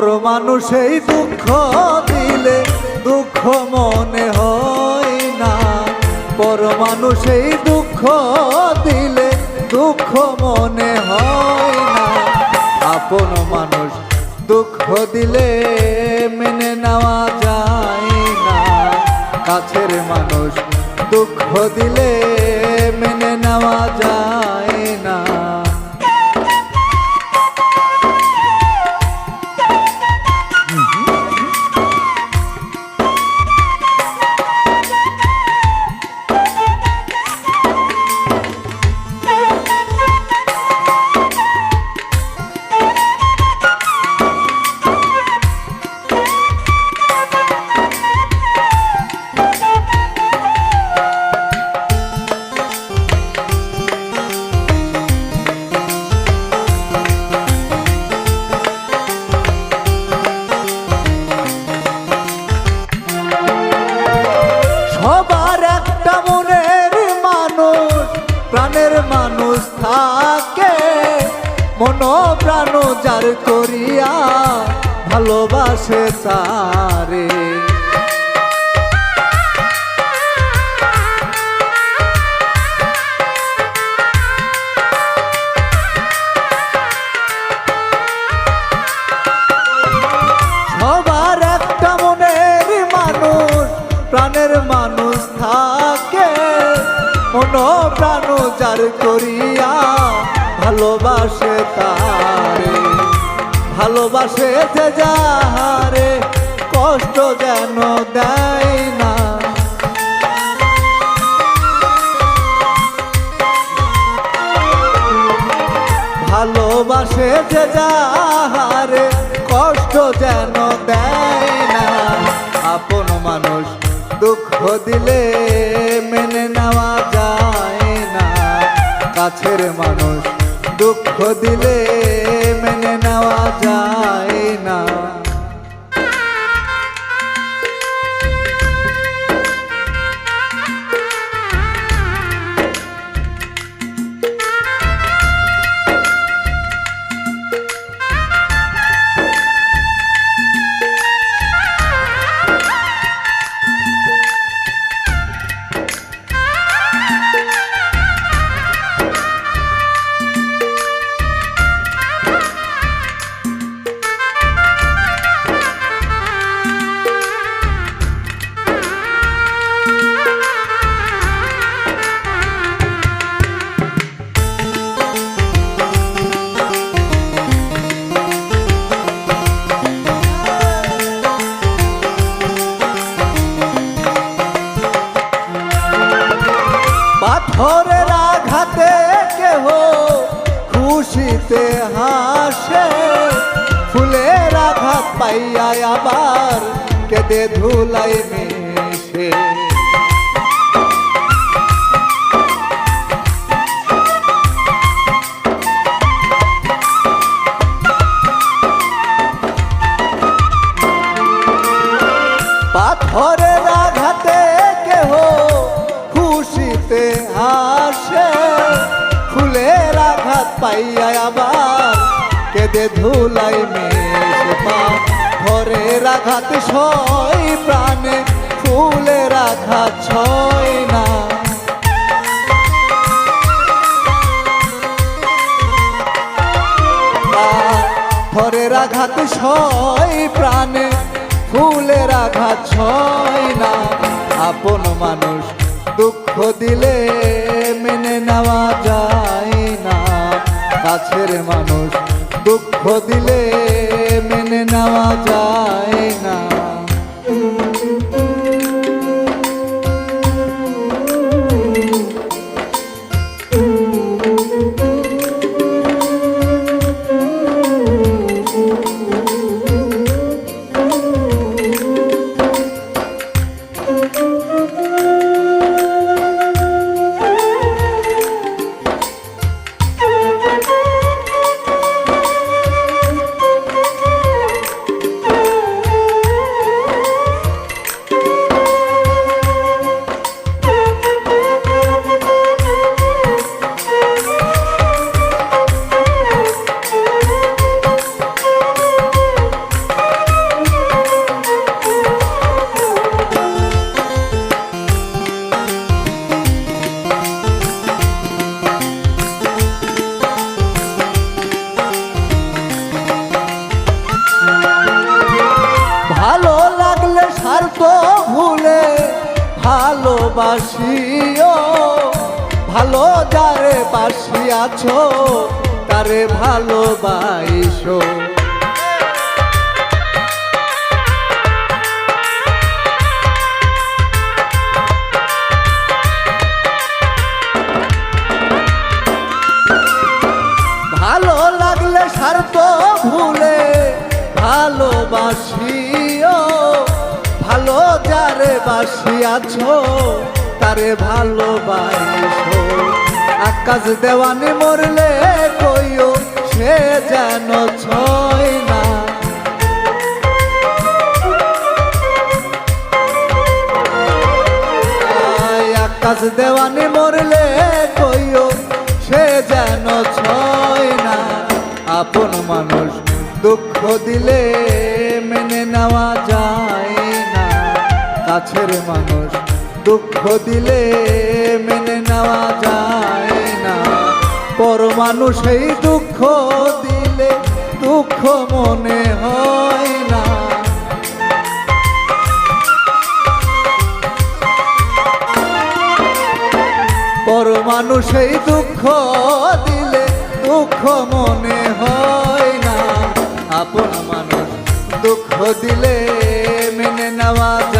পর মানুষেই দুঃখ দিলে দুঃখ মনে হয় না। পর মানুষেই দুঃখ দিলে দুঃখ মনে হয় না। আপন মানুষ দুঃখ দিলে মেনে নেওয়া যায় না। কাছের মানুষ দুঃখ দিলে মেনে নেওয়া যায় প্রাণ যার করিয়া ভালোবাসে তারে। প্রাণ যার করিয়া ভালোবাসে তারে, ভালোবাসে যে যাহারে, কষ্ট যেন দেয় না। ভালোবাসে যে যাহারে, কষ্ট যেন দেয় না। আপন মানুষ দুঃখ দিলে কাছের মানুষ দুঃখ দিলে মেনে নেওয়া যায় না। আবার কেঁদে ধুলাই মেশে। পাথরের আঘাতে কেহ খুশিতে হাসে। ফুলের আঘাত পাইয়া আবার কেঁদে ধুলাই মেশে। পাথরের আঘাত সই প্রাণে ফুলের আঘাত ছয় না। আঘাত ছয়, প্রাণে ফুলের আঘাত ছয় না। আপন মানুষ দুঃখ দিলে মেনে নেওয়া যায় না। কাছের মানুষ দুঃখ দিলে নেওয়া যায় না। ভালোবাসিও ভালো যারে বাসিয়াছ তারে ভালোবাসো ভালো লাগলে স্বার্থ ভুলে ভালোবাসিও ভালো যারে বাসিয়াছ তারে ভালোবাসো আকাশ দেওয়ানি মরলে কইও সে যেন ছয় না। আকাশ দেওয়ানি মরলে কইও সে যেন ছয় না। আপন মানুষ দুঃখ দিলে মেনে নেওয়া যায় না। কাছের মানুষ দুঃখ দিলে মেনে নেওয়া যায় না। পর মানুষ এই দুঃখ দিলে দুঃখ মনে হয় না। পর দুঃখ দিলে দুঃখ মনে হয় না। আপন মানুষ দুঃখ দিলে মেনে নেওয়া যায়